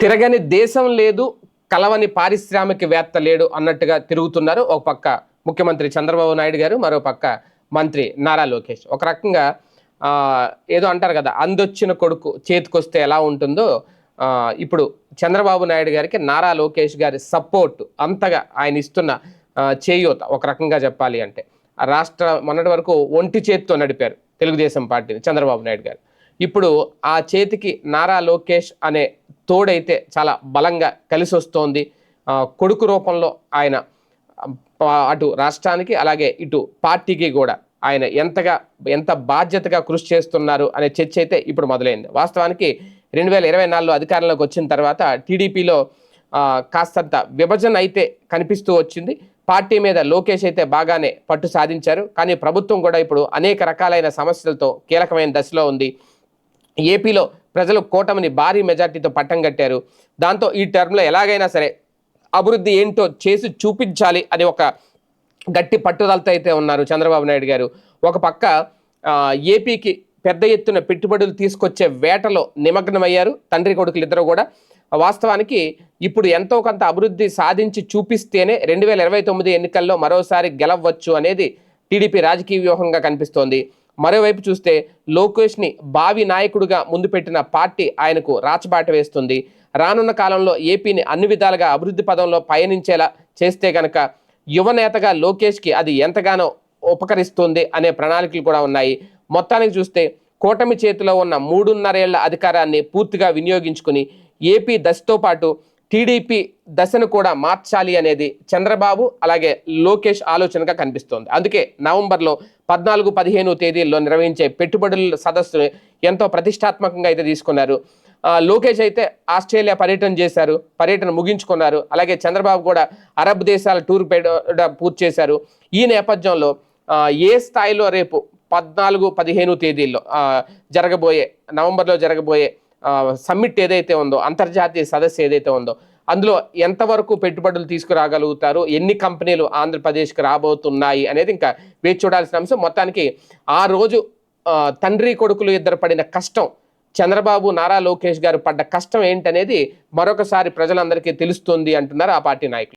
తిరగని దేశం లేదు కలవని పారిశ్రామికవేత్త లేడు అన్నట్టుగా తిరుగుతున్నారు. ఒక పక్క ముఖ్యమంత్రి చంద్రబాబు నాయుడు గారు మరో పక్క మంత్రి నారా లోకేష్. ఒక రకంగా ఏదో అంటారు కదా అందొచ్చిన కొడుకు చేతికొస్తే ఎలా ఉంటుందో ఇప్పుడు చంద్రబాబు నాయుడు గారికి నారా లోకేష్ గారి సపోర్ట్ అంతగా ఆయన ఇస్తున్న చేయూత ఒక రకంగా చెప్పాలి అంటే. ఆ రాష్ట్ర మొన్నటి వరకు ఒంటి చేతితో నడిపారు తెలుగుదేశం పార్టీని చంద్రబాబు నాయుడు గారు. ఇప్పుడు ఆ చేతికి నారా లోకేష్ అనే తోడైతే చాలా బలంగా కలిసి వస్తోంది. కొడుకు రూపంలో ఆయన అటు రాష్ట్రానికి అలాగే ఇటు పార్టీకి కూడా ఆయన ఎంతగా ఎంత బాధ్యతగా కృషి చేస్తున్నారు అనే చర్చ అయితే ఇప్పుడు మొదలైంది. వాస్తవానికి రెండు వేల ఇరవై నాలుగులో అధికారంలోకి వచ్చిన తర్వాత టీడీపీలో కాస్తంత విభజన అయితే కనిపిస్తూ వచ్చింది. పార్టీ మీద లోకేష్ అయితే బాగానే పట్టు సాధించారు. కానీ ప్రభుత్వం కూడా ఇప్పుడు అనేక రకాలైన సమస్యలతో కీలకమైన దశలో ఉంది. ఏపీలో ప్రజలు కూటమిని భారీ మెజార్టీతో పట్టం కట్టారు. దాంతో ఈ టర్మ్లో ఎలాగైనా సరే అభివృద్ధి ఏంటో చేసి చూపించాలి అని ఒక గట్టి పట్టుదలతో అయితే ఉన్నారు చంద్రబాబు నాయుడు గారు. ఒక పక్క ఏపీకి పెద్ద ఎత్తున పెట్టుబడులు తీసుకొచ్చే వేటలో నిమగ్నమయ్యారు. తండ్రి కొడుకులు ఇద్దరు కూడా. వాస్తవానికి ఇప్పుడు ఎంతో కొంత అభివృద్ధి సాధించి చూపిస్తేనే రెండు వేల ఇరవై తొమ్మిది ఎన్నికల్లో మరోసారి గెలవచ్చు అనేది టీడీపీ రాజకీయ వ్యూహంగా కనిపిస్తోంది. మరోవైపు చూస్తే లోకేష్ని భావి నాయకుడిగా ముందు పెట్టిన పార్టీ ఆయనకు రాచబాట వేస్తుంది. రానున్న కాలంలో ఏపీని అన్ని విధాలుగా అభివృద్ధి పదంలో పయనించేలా చేస్తే గనక యువనేతగా లోకేష్కి అది ఎంతగానో ఉపకరిస్తుంది అనే ప్రణాళికలు కూడా ఉన్నాయి. మొత్తానికి చూస్తే కూటమి చేతిలో ఉన్న మూడున్నరేళ్ళ అధికారాన్ని పూర్తిగా వినియోగించుకుని ఏపీ దశతో పాటు టీడీపీ దశను కూడా మార్చాలి అనేది చంద్రబాబు అలాగే లోకేష్ ఆలోచనగా కనిపిస్తోంది. అందుకే నవంబర్లో పద్నాలుగు పదిహేను తేదీల్లో నిర్వహించే పెట్టుబడుల సదస్సు ఎంతో ప్రతిష్టాత్మకంగా అయితే తీసుకున్నారు. లోకేష్ అయితే ఆస్ట్రేలియా పర్యటన చేశారు పర్యటన ముగించుకున్నారు. అలాగే చంద్రబాబు కూడా అరబ్ దేశాల టూర్ పెడ పూర్తి చేశారు. ఈ నేపథ్యంలో ఏ స్థాయిలో రేపు పద్నాలుగు పదిహేను తేదీల్లో జరగబోయే నవంబర్లో జరగబోయే సమ్మిట్ ఏదైతే ఉందో అంతర్జాతీయ సదస్సు ఏదైతే ఉందో అందులో ఎంతవరకు పెట్టుబడులు తీసుకురాగలుగుతారు ఎన్ని కంపెనీలు ఆంధ్రప్రదేశ్కి రాబోతున్నాయి అనేది ఇంకా వేచి చూడాల్సిన అంశం. మొత్తానికి ఆ రోజు తండ్రి కొడుకులు ఇద్దరు పడిన కష్టం చంద్రబాబు నారా లోకేష్ గారు పడ్డ కష్టం ఏంటనేది మరొకసారి ప్రజలందరికీ తెలుస్తుంది అంటున్నారు ఆ పార్టీ నాయకులు.